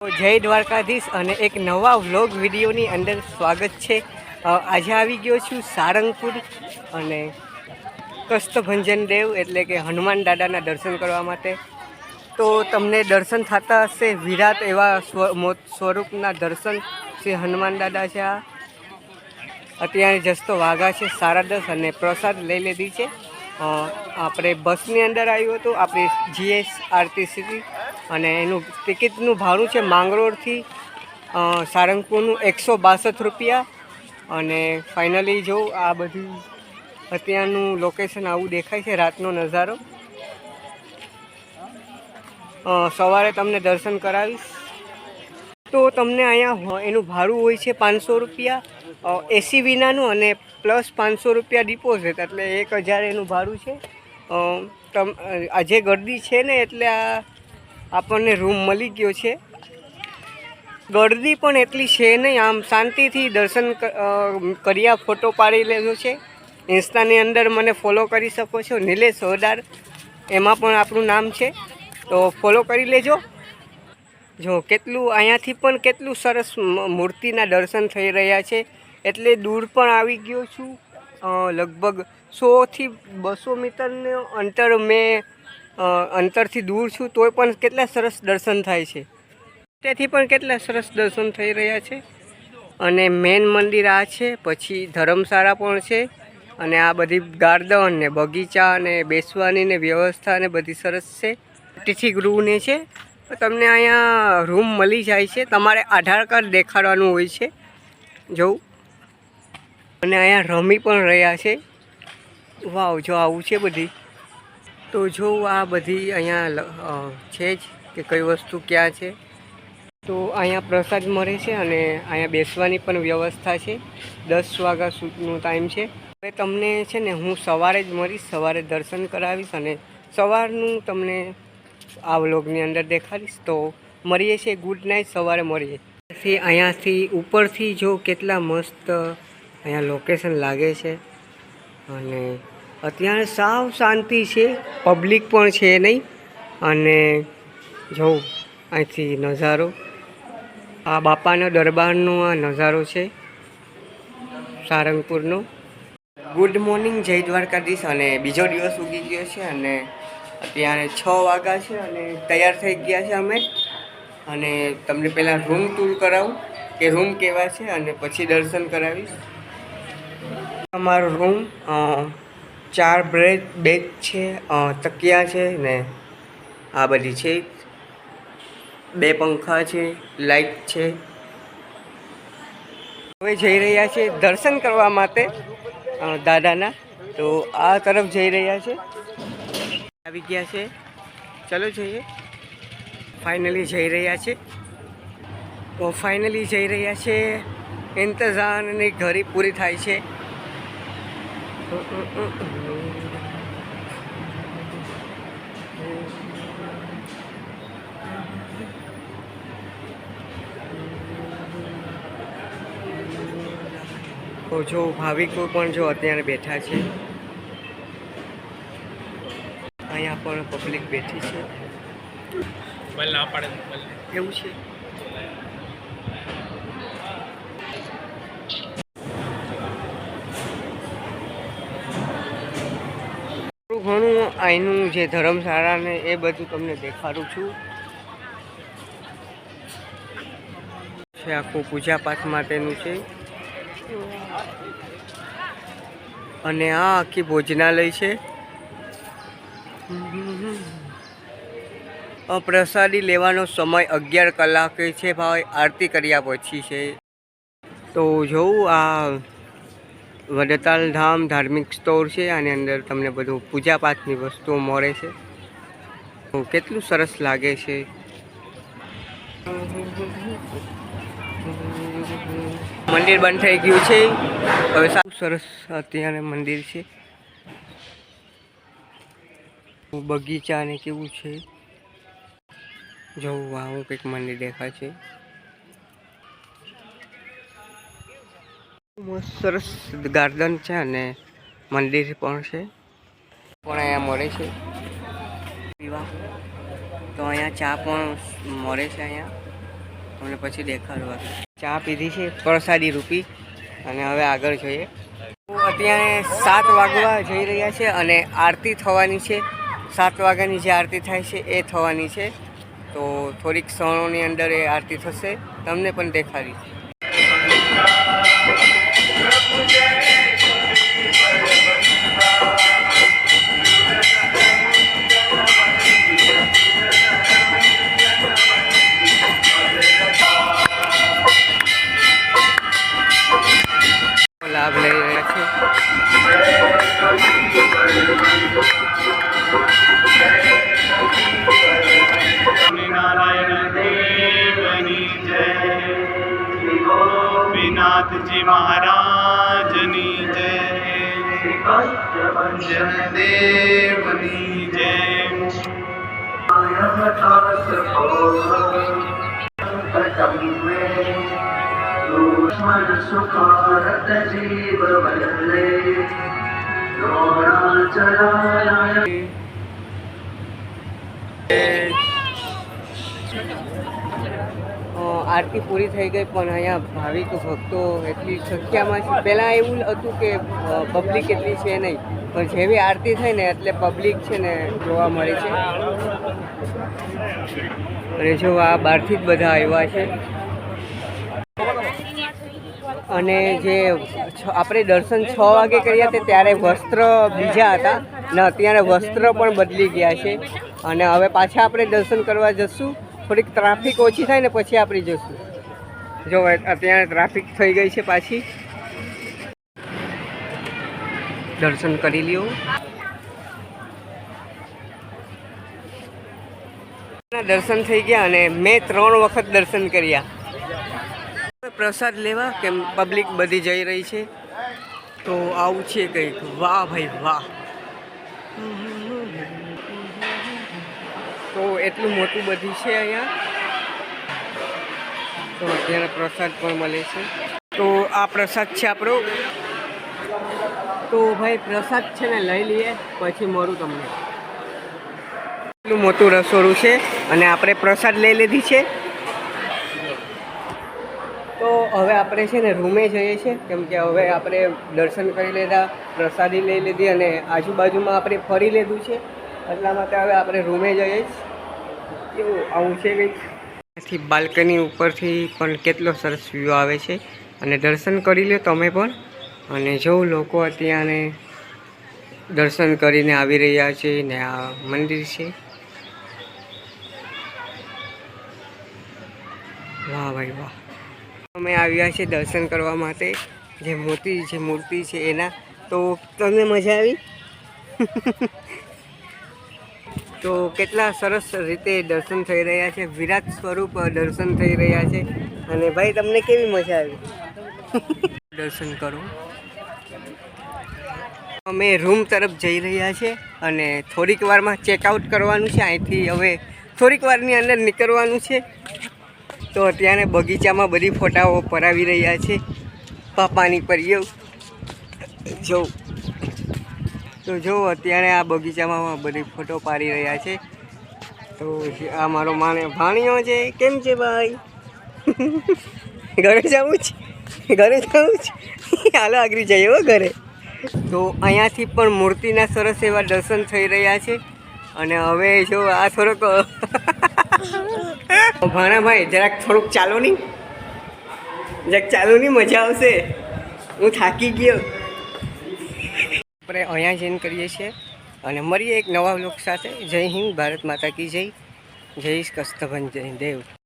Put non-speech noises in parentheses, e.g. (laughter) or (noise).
જય દ્વારકાધીશ અને એક નવા વ્લોગ વિડીયોની અંદર સ્વાગત છે. આજે આવી ગયો છું સારંગપુર અને કષ્ટભંજન દેવ એટલે કે હનુમાન દાદાના દર્શન કરવા માટે. તો તમને દર્શન થતા હશે વિરાટ એવા સ્વ સ્વરૂપના દર્શન શ્રી હનુમાન દાદા છે આ. અત્યારે જસ્તો વાઘા છે સાડા દસ અને પ્રસાદ લઈ લીધી છે. આપણે બસની અંદર આવ્યું હતું, આપણી જીએસ આરટીસી અને એનું ટિકિટનું ભાડું છે માંગરોળથી સારંગપુરનું એકસો બાસઠ રૂપિયા. અને ફાઇનલી જો આ બધું અત્યારનું લોકેશન આવું દેખાય છે રાતનો નજારો. સવારે તમને દર્શન કરાવીશ. તો તમને અહીંયા એનું ભાડું હોય છે પાંચસો રૂપિયા. એસી વિનાનું અને પ્લસ પાંચસો રૂપિયા ડિપોઝિટ, એટલે એક હજાર એનું ભાડું છે. તમ આજે ગરદી છે ને એટલે આ આપણને રૂમ મળી ગયો છે. ગરદી પણ એટલી છે નહીં, આમ શાંતિથી દર્શન કર્યા, ફોટો પાડી લેજો છે. ઇન્સ્ટાની અંદર મને ફોલો કરી શકો છો, નિલેશ હોદાર એમાં પણ આપણું નામ છે. તો ફોલો કરી લેજો. જો, કેટલું, અહીંયાથી પણ કેટલું સરસ મૂર્તિના દર્શન થઈ રહ્યા છે. એટલે દૂર પણ આવી ગયો છું. લગભગ સોથી બસો મીટરનું અંતર મેં અંતરથી દૂર છું, તોય પણ કેટલા સરસ દર્શન થાય છે. તેથી પણ કેટલા સરસ દર્શન થઈ રહ્યા છે. અને મેન મંદિર આ છે, પછી ધર્મશાળા પણ છે, અને આ બધી ગાર્ડન ને બગીચા અને બેસવાની ને વ્યવસ્થા ને બધી સરસ છે. અતિથિ ગૃહને છે. તમને અહીંયા રૂમ મળી જાય છે. તમારે આધાર કાર્ડ દેખાડવાનું હોય છે. જોઉં. અને અહીંયા રમી પણ રહ્યા છે. વાવ, જો આવું છે બધી. તો જો આ બધી અહીંયા છે જ કે કઈ વસ્તુ ક્યાં છે? તો અહીંયા પ્રસાદ મળે છે અને અહીંયા બેસવાની પણ વ્યવસ્થા છે. દસ વાગ્યા સુધીનો ટાઈમ છે. હવે તમને છે ને હું સવારે જ મળીશ, સવારે દર્શન કરાવીશ અને સવારનું તમને આ વ્લોગની અંદર દેખાડીશ. તો મળીએ છીએ ગુડ નાઇટ સવારે મળીએ. પછી અહીંયાથી ઉપરથી જો કેટલા મસ્ત અહીંયા લોકેશન લાગે છે. અને અત્યારે સાવ શાંતિ છે પબ્લિક પણ છે નહીં. અને જોઉં, અહીંથી નજારો. આ બાપાના દરબારનો આ નજારો છે, સારંગપુરનો. ગુડ મોર્નિંગ જય દ્વારકાધીશ. અને બીજો દિવસ ઉગી ગયો છે અને અત્યારે છ વાગ્યા છે અને તૈયાર થઈ ગયા છે અમે. અને તમને પહેલાં રૂમ ટૂર કરાવું, કે રૂમ કેવા છે, અને પછી દર્શન કરાવીશ. અમારો રૂમ ચાર બ્રેડ બેડ છે તકિયા છે ને આ બધી છે. બે પંખા છે, લાઈટ છે. હવે જઈ રહ્યા છે દર્શન કરવા માટે દાદાના. તો આ તરફ જઈ રહ્યા છે. આવી ગયા છે. ચાલો જઈએ. ફાઇનલી જઈ રહ્યા છે. તો ફાઇનલી જઈ રહ્યા છે. ઇંતજારની ઘડી પૂરી થાય છે. જો ભાવિકો પણ જો અત્યારે બેઠા છે. અહીંયા પણ પબ્લિક બેઠી છે. એવું છે? થોડું ઘણું અહીંનું જે ધર્મશાળા ને એ બધું તમને દેખાડું છું. છે આખું પૂજાપાઠ માટેનું છે. અને આ આખી ભોજનાલય છે. પ્રસાદી લેવાનો સમય અગિયાર કલાકે છે ભાઈ. આરતી કર્યા પછી છે. તો જોઉં આ વડતાલ ધામ ધાર્મિક સ્ટોર છે, આની અંદર તમને બધું પૂજાપાઠની વસ્તુઓ મળે છે. કેટલું સરસ લાગે છે? મંદિર બંધ થઈ ગયું છે. હવે સારું સરસ અત્યારે મંદિર છે. બગીચા ને કેવું છે? જોવું હું કંઈક મંદિર દેખાય છે. સરસ ગાર્ડન છે અને મંદિર પણ છે. પણ અહીંયા મળે છે. પીવા તો અહીંયા ચા પણ મળે છે અહીંયા. અને પછી દેખાડવા ચા પીધી છે પ્રસાદી રૂપી. અને હવે આગળ જોઈએ. અત્યારે સાત વાગવા જઈ રહ્યા છે અને આરતી થવાની છે. સાત વાગ્યાની જે આરતી થાય છે એ થવાની છે. તો થોડીક ક્ષણોની અંદર એ આરતી થશે. તમને પણ દેખાડી. ગોપીનાથજી મહારાજની જય. ભજન દેવની જય. જીવ વલ્લે દ્રોણાચલાય આરતી પૂરી થઈ ગઈ, પણ અહીંયા ભાવિક ભક્તો એટલી સંખ્યામાં છે. પહેલાં એવું હતું કે પબ્લિક એટલી છે નહીં, પણ જેવી આરતી થઈ ને એટલે પબ્લિક છે ને જોવા મળે છે. અને જો આ બહારથી જ બધા આવ્યા છે. અને જે આપણે દર્શન છ વાગે કર્યા હતા ત્યારે વસ્ત્ર બીજા હતા. ને, અત્યારે વસ્ત્ર પણ બદલી ગયા છે. અને હવે પાછા આપણે દર્શન કરવા જશું. થોડીક ટ્રાફિક ઓછી થાય ને પછી આપણે જશું. જો અત્યારે ટ્રાફિક થઈ ગઈ છે પાછી. દર્શન કરી લ્યો. દર્શન થઈ ગયા અને મેં ત્રણ વખત દર્શન કર્યા. પ્રસાદ લેવા કેમ પબ્લિક બધી જઈ રહી છે? તો આવું છે કંઈક. વાહ ભાઈ, વાહ. તો એટલું મોટું બધી છે અહીંયા. તો અત્યારે પ્રસાદ પણ મળે છે. તો આ પ્રસાદ છે આપણો. તો ભાઈ પ્રસાદ છે ને લઈ લઈએ, પછી મળું તમને. એટલું મોટું રસોડું છે અને આપણે પ્રસાદ લઈ લીધી છે. તો હવે આપણે છે ને રૂમે જઈએ છીએ, કેમ કે હવે આપણે દર્શન કરી લીધા, પ્રસાદી લઈ લીધી અને આજુબાજુમાં આપણે ફરી લીધું છે. એટલા માટે હવે આપણે રૂમે જઈએ છીએ. કેવું આવું છે કંઈક? બાલ્કની ઉપરથી પણ કેટલો સરસ વ્યૂ આવે છે. અને દર્શન કરી લો તમે પણ. અને જો લોકો અત્યારે દર્શન કરીને આવી રહ્યા છે ને આ મંદિર છે. વાહ ભાઈ વાહ. અમે આવ્યા છે દર્શન કરવા માટે. જે મોતી, જે મૂર્તિ છે એના. તો તમને મજા આવી? (laughs) તો કેટલા સરસ રીતે દર્શન થઈ રહ્યા છે વિરાટ સ્વરૂપ દર્શન થઈ રહ્યા છે. અને ભાઈ તમને કેવી મજા આવી? (laughs) દર્શન કરો. અમે રૂમ તરફ જઈ રહ્યા છે અને થોડીક વારમાં ચેકઆઉટ કરવાનું છે. અહીંથી હવે થોડીક વારની અંદર નીકળવાનું છે. તો અત્યારે બગીચામાં બધી ફોટાઓ પરાવી રહ્યા છે. પાપાની પરીઓ. જો તો જો, અત્યારે આ બગીચામાં બધી ફોટો પાડી રહ્યા છે. તો આ મારો માને ભાણિયો છે. કેમ છે ભાઈ? (laughs) ઘરે જવું છે. ઘરે જવું છે. હાલો, આગળ જઈએ હો ઘરે. તો અહીંયાથી પણ મૂર્તિના સરસ એવા દર્શન થઈ રહ્યા છે. અને હવે જો, આ થોડોક (laughs) ભાણાભાઈ જરાક થોડુંક ચાલો નહીં. જરાક ચાલો નહીં, મજા આવશે. હું થાકી ગયો. આપણે અહીંયા જઈને કરીએ છીએ. અને મળીએ એક નવા લોક સાથે. જય હિન્દ, ભારત માતા કી જય. જય કસ્તભન, જય દેવ.